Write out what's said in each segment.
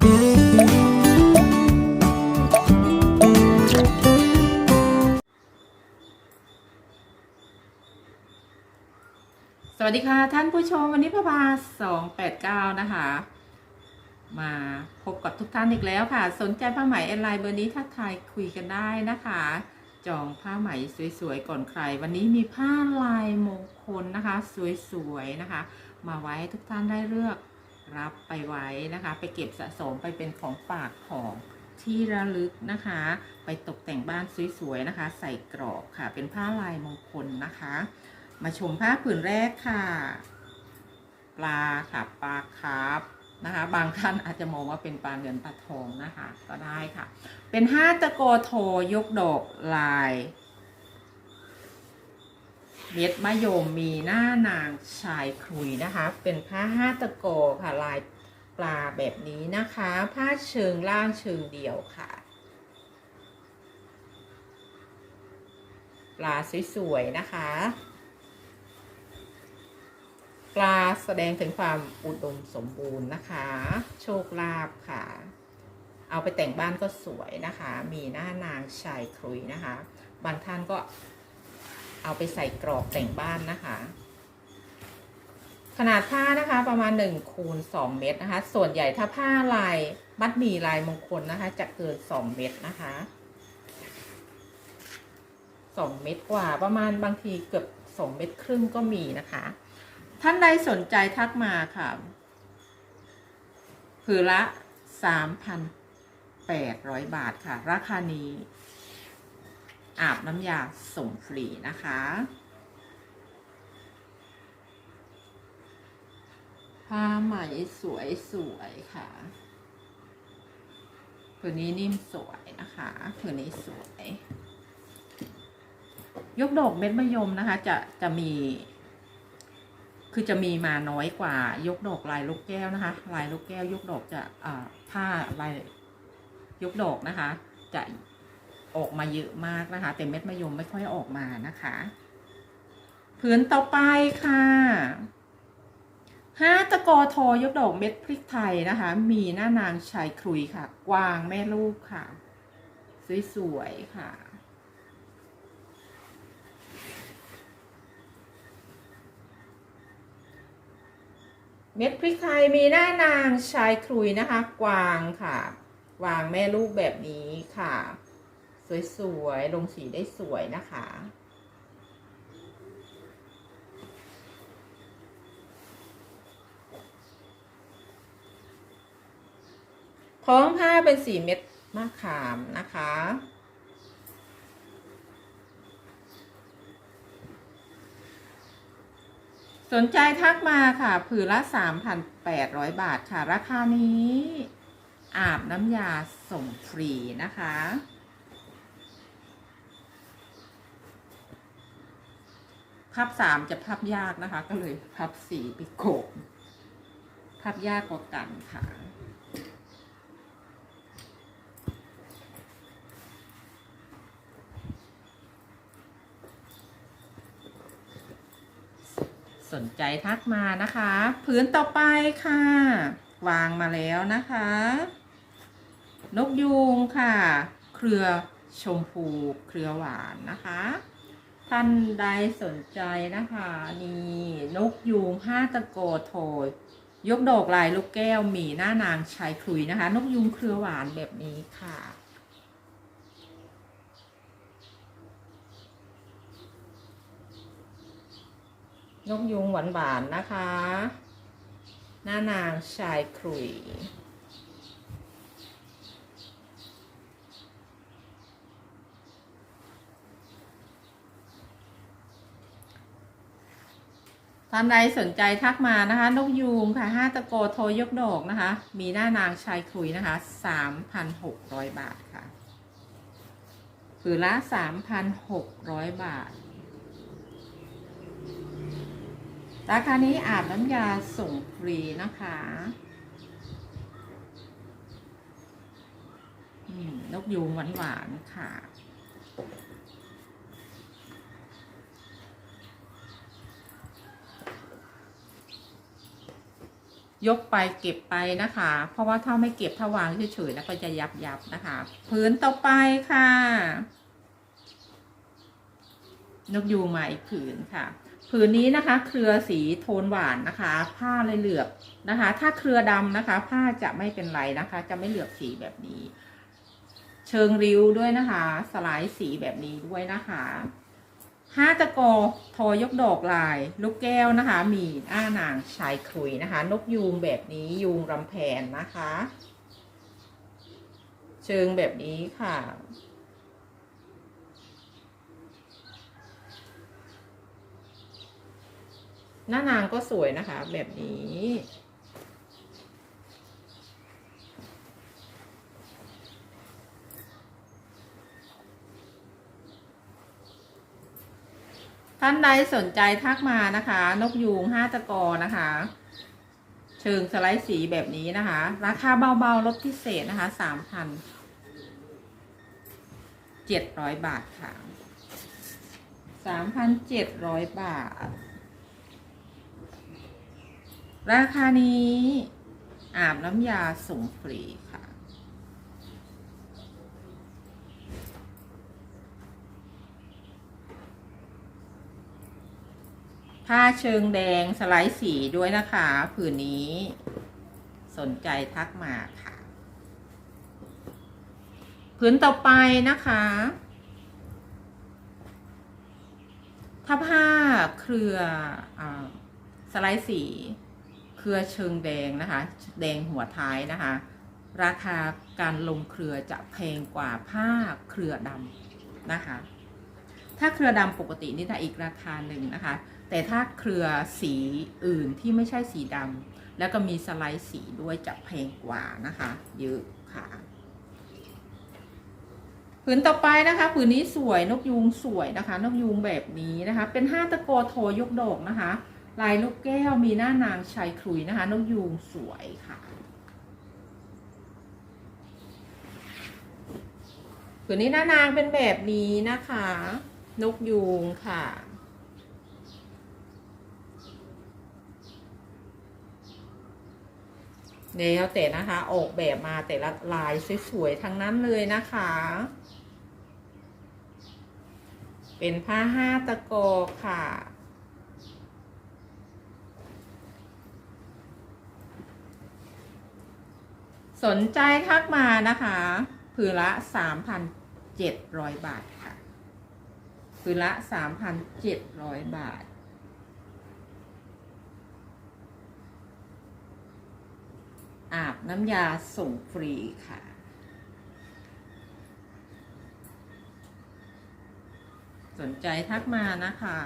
สวัสดีค่ะท่านผู้ชมวันนี้พระบา289นะคะ มาพบกับทุกท่านอีกแล้วค่ะ สนใจผ้าไหมแอนไลน์เบอร์นี้ทักทายคุยกันได้นะคะ จองผ้าไหมสวยๆก่อนใคร วันนี้มีผ้าลายมงคลนะคะ สวยๆนะคะ มาไว้ให้ทุกท่านได้เลือก รับไปไว้นะคะ ไปเก็บสะสมไปเป็นของฝากของที่ระลึกนะคะ ไปตกแต่งบ้านสวยๆนะคะ ใส่กรอบค่ะ เป็นผ้าลายมงคลนะคะ มาชมผ้าผืนแรกค่ะ ปลาค่ะปลาคาร์ฟนะคะ บางท่านอาจจะมองว่าเป็นปลาเงินปลาทองนะคะ ก็ได้ค่ะ เป็นห้าตะโกโทยกดอกลาย เม็ดมะยมมีหน้านางชายคุยนะคะ เป็นผ้าห้าตะโกค่ะลายปลาแบบนี้นะคะ ผ้าเชิงล่างเชิงเดี่ยวค่ะปลาสวยๆนะคะ ปลาแสดงถึงความอุดมสมบูรณ์นะคะ โชคลาภค่ะ เอาไปแต่งบ้านก็สวยนะคะ มีหน้านางชายครุยนะคะ บางท่านก็ เอาไปใส่กรอบแต่งบ้านนะคะ ขนาดผ้านะคะประมาณ1คูณ2เมตรนะคะ ส่วนใหญ่ถ้าผ้าลายมัดหมี่ลายมงคลนะคะ จะเกิน2เมตรนะคะ2เมตรกว่าประมาณบางทีเกือบ2เมตรครึ่งก็มีนะคะ ท่านใดสนใจทักมาค่ะผือละ 3,800 บาทค่ะ ราคานี้ อาบน้ำยาส่งฟรีนะคะ ผ้าไหมสวยสวยๆค่ะผืนนี้นิ่มสวยนะคะผืนนี้สวย ยกดอกเม็ดมะยมนะคะ จะจะมี คือจะมีมาน้อยกว่า ยกดอกลายลูกแก้วนะคะ ลายลูกแก้วยกดอกจะอ่าผ้าลายยกดอกนะคะ จะ ออกมาเยอะมากนะคะ แต่เม็ดมะยมไม่ค่อยออกมานะคะผืนต่อไปค่ะห้าตะกอทอยกดอกเม็ดพริกไทยนะคะ มีหน้านางชายครุยค่ะ กวางแม่ลูกค่ะ สวยๆค่ะ เม็ดพริกไทยมีหน้านางชายครุยนะคะ กวางค่ะ กวางแม่ลูกแบบนี้ค่ะ สวยๆ ลงสีได้สวยนะคะ ท้องผ้าเป็นสีเม็ดมะขามนะคะสนใจทักมาค่ะ ผืนละ 3,800 บาทค่ะ ราคานี้ อาบน้ำยาส่งฟรีนะคะ พับสามจะพับยากนะคะ ก็เลยพับสี่ไปโขกพับยากกว่ากันค่ะ สนใจทักมานะคะพื้นต่อไปค่ะ วางมาแล้วนะคะ นกยูงค่ะ เครือชมพูเครือหวานนะคะ ท่านใดสนใจนะคะนี่นกยูงห้าตะโกโทยยกดอกลายลูกแก้วหมีหน้านางชายคลุยนะคะ นกยูงเครือหวานแบบนี้ค่ะ นกยุงหวานหวานนะคะ หน้านางชายคุย ท่านใดสนใจทักมานะคะ นกยูงค่ะห้าตะโกโทยกดอกนะคะ มีหน้านางชายคุยนะคะสามพันหกร้อยบาทค่ะผืนละสามพันหกร้อยบาท ราคานี้อาบน้ำยาส่งฟรีนะคะอืมนกยูงหวานหวานๆค่ะ ยกไปเก็บไปนะคะ เพราะว่าถ้าไม่เก็บถ้าวางเฉยๆแล้วก็จะยับยับๆนะคะพื้นต่อไปค่ะ นกยูงมาอีกผืนค่ะ ผืนนี้นะคะ เครือสีโทนหวานนะคะ ผ้าเลยเหลือบนะคะ ถ้าเครือดำนะคะ ผ้าจะไม่เป็นไรนะคะ จะไม่เหลือบสีแบบนี้ เชิงริ้วด้วยนะคะ สลายสีแบบนี้ด้วยนะคะ ห้าตะกอทอยกดอกลาย ลูกแก้วนะคะ มีอ้านางชายคุยนะคะ นกยูงแบบนี้ยูงรำแพนนะคะ เชิงแบบนี้ค่ะ หน้านางก็สวยนะคะแบบนี้ ท่านใดสนใจทักมานะคะ นกยูงห้าตะกอนะคะ เชิงสไลด์สีแบบนี้นะคะ ราคาเบาๆลดพิเศษนะคะสามพันเจ็ดร้อยบาทค่ะสามพันเจ็ดร้อยบาท ราคานี้อาบน้ำยาส่งฟรีค่ะ ผ้าเชิงแดงสไลด์สีด้วยนะคะ ผืนนี้ สนใจทักมาค่ะ ผืนต่อไปนะคะ ถ้าผ้าเครืออาสไลด์สีเครือเชิงแดงนะคะ แดงหัวท้ายนะคะ ราคาการลงเครือจะแพงกว่าผ้าเครือดำนะคะ ถ้าเครือดำปกตินี่จะอีกราคาหนึ่งนะคะ แต่ถ้าเครือสีอื่นที่ไม่ใช่สีดำแล้วก็มีสไลด์สีด้วยจะแพงกว่านะคะเยอะค่ะผืนต่อไปนะคะผืนนี้สวยนกยูงสวยนะคะ นกยูงแบบนี้นะคะ เป็นห้าตะโกโทยกดอกนะคะ ลายลูกแก้วมีหน้านางชายครุยนะคะ นกยูงสวยค่ะผืนนี้หน้านางเป็นแบบนี้นะคะ นกยูงค่ะ แล้วแต่นะคะ ออกแบบมาแต่ละลายสวยๆทั้งนั้นเลยนะคะ เป็นผ้าห้าตะโกค่ะสนใจทักมานะคะผืนละสามพันเจ็ดร้อยบาทค่ะผืนละสามพันเจ็ดร้อยบาท อาบน้ำยาส่งฟรีค่ะ สนใจทักมานะคะ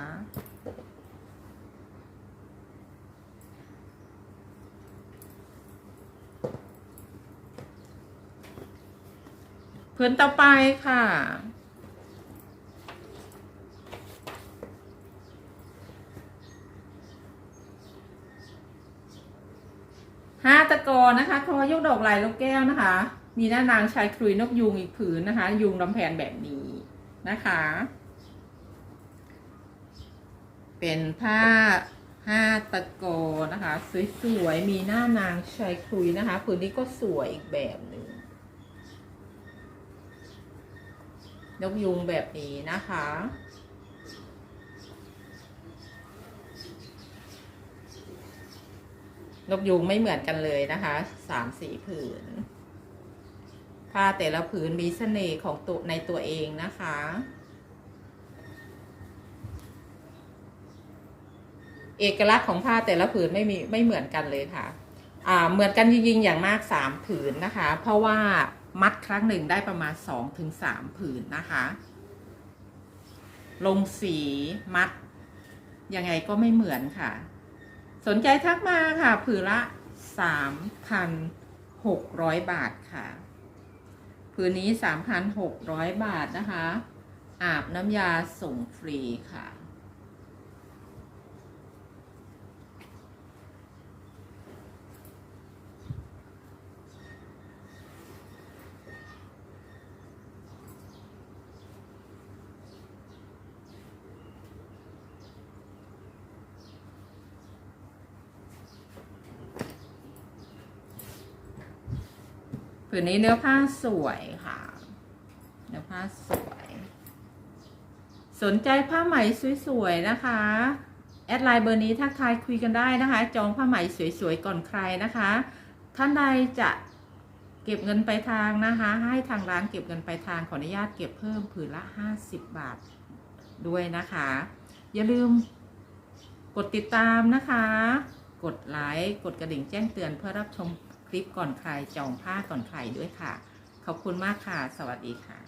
เพื้นต่อไปค่ะ ห้าตะ กอนะคะทอยกดอกลายลูกแก้วนะคะ มีหน้านางชายครุยนกยูงอีกผืนนะคะยูงลำแพนแบบนี้นะคะ เป็นผ้าห้าตะกอนะคะ สวยๆ มีหน้านางชายครุยนะคะ ผืนนี้ก็สวยอีกแบบหนึ่งนกยุงแบบนี้นะคะ นกยุงไม่เหมือนกันเลยนะคะสามสีผืน ผ้าแต่ละผืนมีเสน่ห์ของตัวในตัวเองนะคะเอกลักษณ์ของผ้าแต่ละผืนไม่มีไม่เหมือนกันเลยค่ะ อ่าเหมือนกันจริงๆอย่างมากสามผืนนะคะ เพราะว่ามัดครั้งหนึ่งได้ประมาณสองถึงสามผืนนะคะ ลงสีมัดยังไงก็ไม่เหมือนค่ะ สนใจทักมาค่ะผืนละสามพันหกร้อยบาทค่ะ ผืนนี้สามพันหกร้อยบาทนะคะ อาบน้ำยาส่งฟรีค่ะ ผืนนี้เนื้อผ้าสวยค่ะ เนื้อผ้าสวย สนใจผ้าไหมสวยๆนะคะ แอดไลน์เบอร์นี้ทักทายคุยกันได้นะคะ จองผ้าไหมสวยๆก่อนใครนะคะ ท่านใดจะเก็บเงินไปทางนะคะ ให้ทางร้านเก็บเงินไปทางขออนุญาตเก็บเพิ่มผืนละ 50 บาทด้วยนะคะ อย่าลืมกดติดตามนะคะ กดไลค์ กดกระดิ่งแจ้งเตือนเพื่อรับชม ลิปก่อนใครจองผ้าก่อนใครด้วยค่ะ ขอบคุณมากค่ะ สวัสดีค่ะ